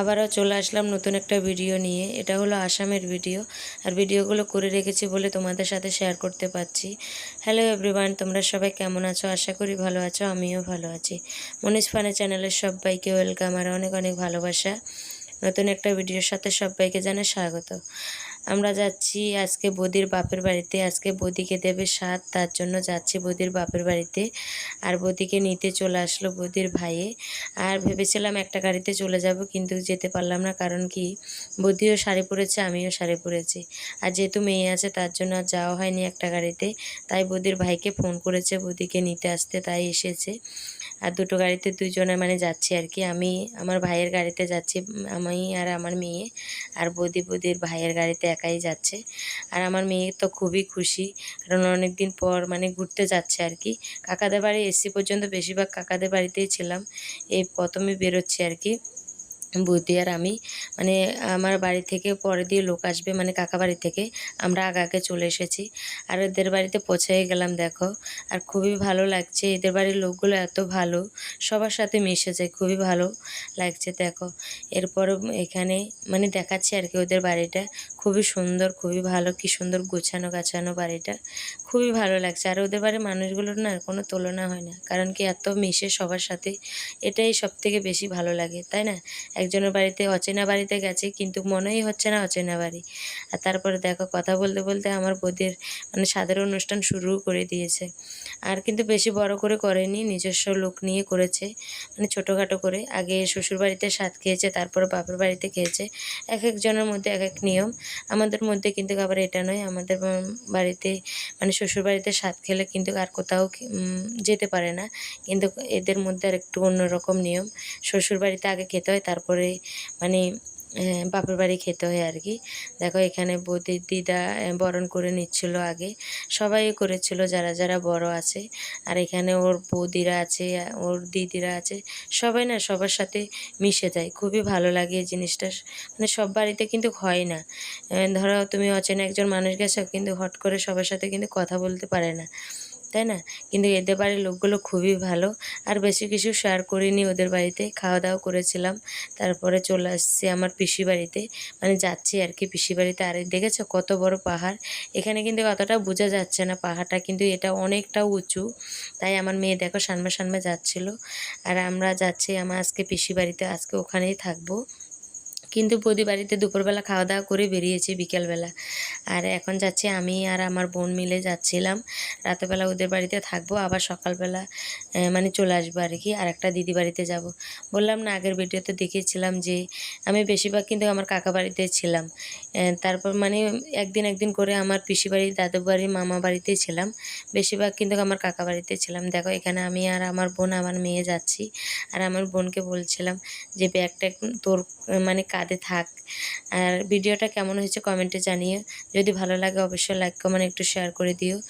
আবারও চলে আসলাম নতুন একটা ভিডিও নিয়ে। এটা হলো আসামের ভিডিও। আর ভিডিওগুলো করে রেখেছি বলে তোমাদের সাথে শেয়ার করতে পারছি। হ্যালো এভরিওয়ান তোমরা সবাই কেমন আছো? আশা করি ভালো আছো, আমিও ভালো আছি। মনীষ ফানে চ্যানেলের সবাইকে ওয়েলকাম আর অনেক অনেক ভালোবাসা। নতুন একটা ভিডিওর সাথে সবাইকে জানে স্বাগত। আমরা যাচ্ছি আজকে বদির বাপের বাড়িতে, আজকে বদিকে দেবে সাত তার জন্য যাচ্ছি বদির বাপের বাড়িতে। আর বদিকে নিতে চলে আসলো বদির ভাইয়ে। আর ভেবেছিলাম একটা গাড়িতে চলে যাব, কিন্তু যেতে পারলাম না, কারণ কি? বদিও শাড়ি পরেছে, আমিও শাড়ি পরেছি। আর যেহেতু মেয়ে আছে, তার জন্য আর যাওয়া হয়নি একটা গাড়িতে। তাই বদির ভাইকে ফোন করেছে বদিকে নিতে আসতে, তাই এসেছে। আর দুটো গাড়িতে দুজনে মানে যাচ্ছি আর কি। আমি আমার ভাইয়ের গাড়িতে যাচ্ছি, আমি আর আমার মেয়ে। আর বদি বদির ভাইয়ের গাড়িতে একাই যাচ্ছে। আর আমার মেয়ে তো খুবই খুশি, কারণ অনেক দিন পর মানে ঘুরতে যাচ্ছে আর কি। কাকাদের বাড়ি এসি পর্যন্ত বেশিরভাগ কাকাদের বাড়িতেই ছিলাম। এই প্রথমে বেরোচ্ছি আর কি। বৌদি আর আমি মানে আমার বাড়ি থেকে পরে দিয়ে লোক আসবে মানে কাকা বাড়ি থেকে, আমরা আগে আগে চলে এসেছি। আর এদের বাড়িতে পৌঁছে গেলাম, দেখো। আর খুবই ভালো লাগছে, এদের বাড়ির লোকগুলো এত ভালো, সবার সাথে মিশে যায় খুবই ভালো লাগছে, দেখো। এরপর এখানে মানে দেখাচ্ছি আর কি ওদের বাড়িটা, খুবই সুন্দর, খুবই ভালো, কি সুন্দর গোছানো গাছানো বাড়িটা, খুবই ভালো লাগছে। আর ওদের বাড়ির মানুষগুলোর না কোনো তুলনা হয় না, কারণ কি এত মিশে সবার সাথে, এটাই সব থেকে বেশি ভালো লাগে, তাই না? একজনের বাড়িতে অচেনা বাড়িতে গেছে, কিন্তু মনেই হচ্ছে না অচেনা বাড়ি। আর তারপরে দেখো, কথা বলতে বলতে আমার বৌদির মানে সাধারণ অনুষ্ঠান শুরু করে দিয়েছে। আর কিন্তু বেশি বড় করে করেনি, নিজস্ব লোক নিয়ে করেছে মানে ছোটোখাটো করে। আগে শ্বশুর বাড়িতে স্বাদ খেয়েছে, তারপর বাপের বাড়িতে খেয়েছে। এক একজনের মধ্যে এক এক নিয়ম। আমাদের মধ্যে কিন্তু আবার এটা নয়, আমাদের বাড়িতে মানে শ্বশুর বাড়িতে স্বাদ খেলে কিন্তু আর কোথাও যেতে পারে না। কিন্তু এদের মধ্যে আর একটু অন্যরকম নিয়ম। শ্বশুর বাড়িতে আগে খেতে হয়, তারপরে মানে বাপের বাড়ি খেতে হয় আর কি। দেখো এখানে বৌদির দিদা বরণ করে নিচ্ছিল আগে। সবাই করেছিল, যারা যারা বড় আছে। আর এখানে ওর বৌদিরা আছে ওর দিদিরা আছে, সবাই না সবার সাথে মিশে যায়। খুবই ভালো লাগে এই জিনিসটা। মানে সব বাড়িতে কিন্তু হয় না। ধরো তুমি অচেনা একজন মানুষ গেছো, কিন্তু হট করে সবার সাথে কিন্তু কথা বলতে পারে না। তাই না? কিন্তু এদের বাড়ির লোকগুলো খুবই ভালো। আর বেশি কিছু শেয়ার করিনি ওদের বাড়িতে। খাওয়া দাওয়া করেছিলাম। তারপরে চলে আসছি আমার পিসি বাড়িতে। মানে যাচ্ছি আর কি পিসি বাড়িতে। আর দেখেছ কত বড় পাহাড়? এখানে কিন্তু অতটা বোঝা যাচ্ছে না পাহাড়টা। কিন্তু এটা অনেকটা উঁচু। তাই আমার মেয়ে দেখো সানমে সানমে যাচ্ছিল। আর আমরা যাচ্ছি, আমার আজকে পিসি বাড়িতে। আজকে ওখানেই থাকব। কিন্তু বৌদি বাড়িতে দুপুরবেলা খাওয়া দাওয়া করে বেরিয়েছে বিকেলবেলা। আর এখন যাচ্ছি আমি আর আমার বোন মিলে যাচ্ছিলাম। রাতেরবেলা ওদের বাড়িতে থাকব, আবার সকালবেলা মানে চলে আসব আর কি। আর একটা দিদি বাড়িতে যাব। বললাম না, আগের ভিডিওতে দেখিয়েছিলাম যে, আমি বেশিরভাগ কিন্তু আমার কাকা বাড়িতে ছিলাম। তারপর মানে একদিন একদিন করে আমার পিসি বাড়ি, দাদু বাড়ি, মামা বাড়িতে ছিলাম। বেশিরভাগ কিন্তু আমার কাকা বাড়িতে ছিলাম। দেখো, এখানে আমি আর আমার বোন, আমার মেয়ে যাচ্ছি। আর আমার বোনকে বলছিলাম যে, ব্যাগটা তোর মানে কাঁধে থাক। আর ভিডিওটা কেমন হয়েছে কমেন্টে জানিয়ে যদি ভালো লাগে অবশ্যই লাইক কমেন্ট একটু শেয়ার করে দিও।